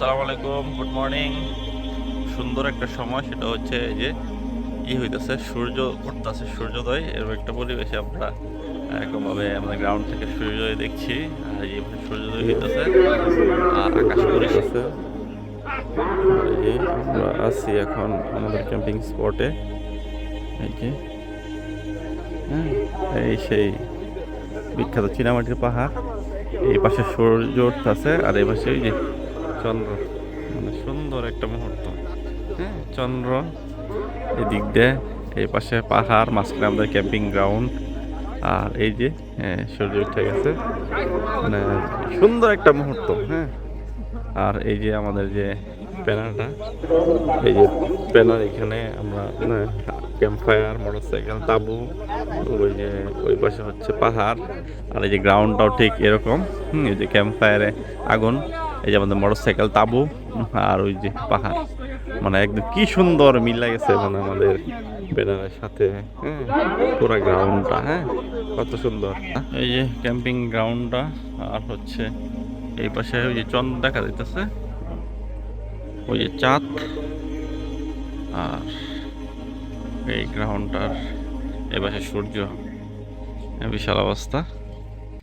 আসসালামু আলাইকুম good morning সুন্দর একটা সময় সেটা হচ্ছে এই যে ই হইতেছে সূর্য উঠতেছে সূর্যোদয় এরকম একটা পরিবেশে আমরা এরকমভাবে আমাদের গ্রাউন্ড থেকে সূর্যোদয় দেখছি আর এই সূর্যোদয় হইতেছে আর আকাশ পরিষ্কার। এই আমরা আছি এখন আমাদের ক্যাম্পিং স্পটে এই যে হ্যাঁ, এই সেই বিখ্যাত চীনামাটির পাহাড়। এই পাশে সূর্য উঠতেছে আর এই পাশে এই যে চন্দ্র। মানে সুন্দর একটা মুহূর্ত। হ্যাঁ চন্দ্র এদিক দিয়ে এই পাশে পাহাড় মাঝখানে আমাদের ক্যাম্পিং গ্রাউন্ড। আর এই যে হ্যাঁ, সূর্য উঠে গেছে। মানে সুন্দর একটা মুহূর্ত হ্যাঁ। আর এই যে আমাদের যে প্যানারটা এই যে প্যানার এখানে আমরা ক্যাম্প ফায়ার মোটরসাইকেল তাবু ওই যে ওই পাশে হচ্ছে পাহাড়। আর এই যে গ্রাউন্ডটাও ঠিক এরকম হুম, এই যে ক্যাম্প ফায়ারে আগুন। এই যে আমাদের মোটরসাইকেল তাবু, আর ওই যে পাহাড়। মানে একদম কি সুন্দর মিলা গেছে মানে আমাদের ব্যানারের সাথে হ্যাঁ পুরো গ্রাউন্ডটা হ্যাঁ কত সুন্দর। এই যে ক্যাম্পিং গ্রাউন্ডটা আর হচ্ছে এই পাশে ওই যে চন্দ্র দেখা যাইতেছে। ওই যে চাঁদ, আর এই গ্রাউন্ডটার এ পাশে সূর্য। বিশাল অবস্থা।